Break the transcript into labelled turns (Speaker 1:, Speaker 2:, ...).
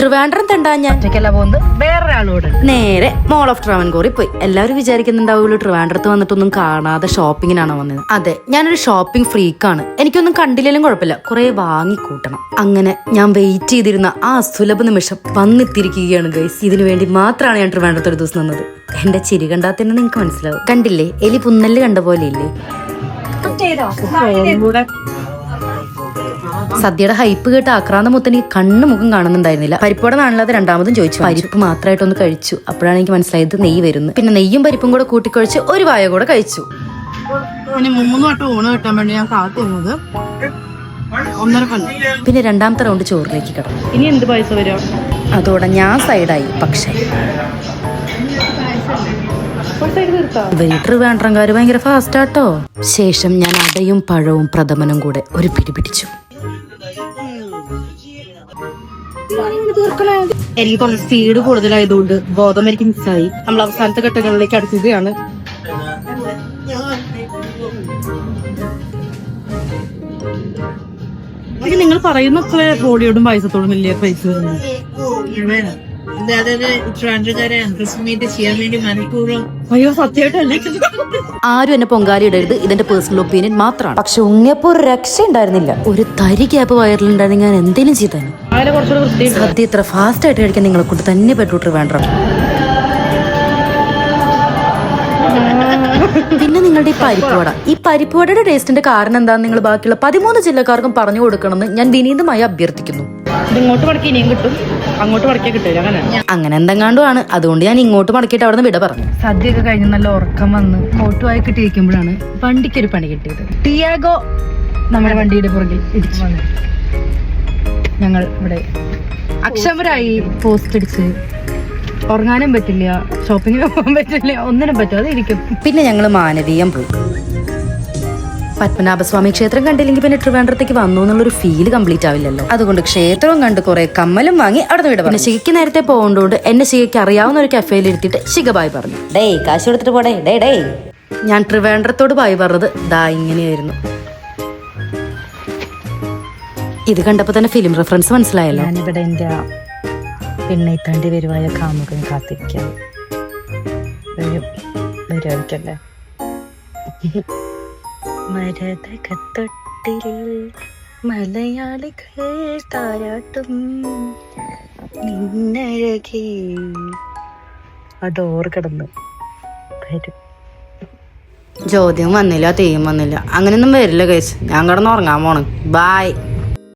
Speaker 1: ട്രിവാൻഡ്രം തണ്ടാ ഞാൻ.
Speaker 2: ഒറ്റയ്ക്കല്ല പോകുന്നത്. വേറൊരാളോട്.
Speaker 1: നേരെ മോൾ ഓഫ് ട്രാവൻകൂറിൽ പോയി. എല്ലാവരും വിചാരിക്കുന്നുണ്ടാവുള്ളൂ ട്രിവാൻഡ്രത്ത് വന്നിട്ടൊന്നും കാണാതെ ഷോപ്പിങ്ങിനാണ് വന്നത് അതെ ഞാനൊരു ഷോപ്പിംഗ് ഫ്രീക്കാണ് എനിക്കൊന്നും കണ്ടില്ലെങ്കിലും കുഴപ്പമില്ല. കുറെ വാങ്ങിക്കൂട്ടണം. അങ്ങനെ ഞാൻ വെയിറ്റ് ചെയ്തിരുന്ന ആ സുലഭ നിമിഷം വന്നെത്തിയിരിക്കുകയാണ് ഗൈസ് ഇതിനു വേണ്ടി മാത്രമാണ് ഞാൻ ട്രിവാൻഡ്രത്ത് ഒരു ദിവസം നിന്നത്. എന്റെ ചിരി കണ്ടാൽ തന്നെ നിങ്ങൾക്ക് മനസ്സിലാവും. കണ്ടില്ലേ? എലി പുന്നൽ കണ്ട പോലെ ഇല്ലേ? സദ്യയുടെ ഹൈപ്പ് കേട്ട് ആക്രാന്ത മുത്തനി കണ്ണു മുഖം കാണുന്നുണ്ടായിരുന്നില്ല. പരിപ്പോടെ നാണില്ലാതെ രണ്ടാമതും ചോദിച്ചു പരിപ്പ് മാത്രമായിട്ടൊന്ന് കഴിച്ചു. അപ്പോഴാണ് എനിക്ക് മനസ്സിലായത് നെയ്യ് വരുന്നു. പിന്നെ നെയ്യും പരിപ്പും കൂടെ കൂട്ടിക്കൊഴിച്ച് ഒരു വായ കൂടെ കഴിച്ചു.
Speaker 2: ഇനി മൂന്ന് വട്ടം ഊണ് കിട്ടാൻ വേണ്ടി ഞാൻ
Speaker 1: പിന്നെ രണ്ടാമത്തെ റൗണ്ട് ചോറിലേക്ക് കിടന്നു.
Speaker 2: ഇനി എന്ത് പൈസ വരും?
Speaker 1: അതോടെ ഞാൻ സൈഡായി പക്ഷേ. വെയിറ്റർ വേണ്ടങ്കാര് ഭയങ്കര ഫാസ്റ്റ് ആട്ടോ. ശേഷം ഞാൻ അടയും പഴവും പ്രഥമനും കൂടെ ഒരു പിടി പിടിച്ചു.
Speaker 2: എനിക്ക് കുറച്ച് സ്പീഡ് കൂടുതലായതുകൊണ്ട് ബോധം എനിക്ക് മിസ്സായി നമ്മൾ അവസാനത്തെ ഘട്ടങ്ങളിലേക്ക് ഇത് നിങ്ങൾ പറയുന്ന ബോഡിയോടും പായസത്തോടും വലിയ പൈസ
Speaker 1: ആരും എന്നെ പൊങ്കാലി ഇടരുത്. ഇതെന്റെ പേഴ്സണൽ ഒപ്പീനിയൻ മാത്രമാണ്. പക്ഷെ ഉങ്ങിയപ്പോ ഒരു രക്ഷ ഉണ്ടായിരുന്നില്ല ഒരു തരി ഗ്യാപ്പ് വയറിലുണ്ടായിരുന്നെങ്കിൽ ഞാൻ എന്തേലും
Speaker 2: ചെയ്താലും
Speaker 1: സദ്യ ഇത്ര ഫാസ്റ്റ് ആയിട്ട് കഴിക്കാൻ നിങ്ങളെ കൊണ്ട് തന്നെ പെട്ടൂട്ടർ വേണ്ട. പിന്നെ നിങ്ങളുടെ ഈ പരിപ്പുവട. ഈ പരിപ്പുവടയുടെ ടേസ്റ്റിന്റെ കാരണം എന്താണെന്ന് നിങ്ങൾ ബാക്കിയുള്ള പതിമൂന്ന് ജില്ലക്കാർക്കും പറഞ്ഞു കൊടുക്കണമെന്ന് ഞാൻ വിനീതമായി അഭ്യർത്ഥിക്കുന്നു.
Speaker 2: ഇങ്ങോട്ട് മടക്കി ഇനിയും കിട്ടും. അങ്ങോട്ട് മടക്കിയാൽ കിട്ടില്ല അങ്ങനെ.
Speaker 1: അങ്ങനെ എന്തെങ്ങാണ്ടും ആണ് അതുകൊണ്ട് ഞാൻ ഇങ്ങോട്ട് മടക്കിയിട്ട് അവിടെ നിന്ന് വിട പറഞ്ഞു.
Speaker 2: സദ്യയൊക്കെ കഴിഞ്ഞ് നല്ല ഉറക്കം വന്ന് കോട്ടുവായി കിട്ടിയിരിക്കുമ്പോഴാണ് വണ്ടിക്ക് ഒരു പണി കിട്ടിയത്. ടിയാഗോ നമ്മുടെ വണ്ടിയുടെ പുറകിൽ ഇടിച്ചു വന്നു. ഞങ്ങൾ ഇവിടെ അക്ഷമരായി പോസ്റ്റ് അടിച്ച് ഉറങ്ങാനും പറ്റില്ല ഷോപ്പിങ്ങിന് പോകാൻ പറ്റില്ല ഒന്നിനും പറ്റും ഇരിക്കും.
Speaker 1: പിന്നെ ഞങ്ങൾ മാനവീയം പോയി. പത്മനാഭസ്വാമി ക്ഷേത്രം കണ്ടില്ലെങ്കിൽ പിന്നെ ട്രിവാൻഡ്രത്തേക്ക് വന്നു എന്നുള്ളൊരു ഫീൽ കംപ്ലീറ്റ് ആവില്ലല്ലോ. അതുകൊണ്ട് ക്ഷേത്രവും കണ്ട് കുറെ കമ്മലും വാങ്ങി അവിടെ വിട പിന്നെ ശിഖയ്ക്ക് നേരത്തെ പോകേണ്ടതുകൊണ്ട് എന്നെ ശിഖയ്ക്ക് അറിയാവുന്ന ഒരു കഫേയിൽ ഇരുത്തിയിട്ട് ശിഖ ബായ് പറഞ്ഞു. ഡേ കാശ് കൊടുത്തിട്ട് പോടേ ഡേ ഡേ ഞാൻ ട്രിവാൻഡ്രത്തോട് ബായ് പറഞ്ഞത് ദാ ഇങ്ങനെയായിരുന്നു. ഇത് കണ്ടപ്പോ തന്നെ ഫിലിം റെഫറൻസ് മനസ്സിലായല്ലോ.
Speaker 2: ഞാനിവിടെ എന്റെ പെണ്ണെ താണ്ടി വരുവായ കാമുകൻ കാത്തിരിക്കാം. വരും വരുമായിരിക്കല്ലേ മരതകത്തൊട്ടിൽ മലയാളികൾ താരാട്ടും നിന്നഴകി. ആ കിടന്ന് വരും.
Speaker 1: ചോദ്യം വന്നില്ല തെയ്യം വന്നില്ല. അങ്ങനെയൊന്നും വരില്ല കേസ് ഞാൻ കിടന്ന് ഉറങ്ങാൻ പോണ്. ബായ്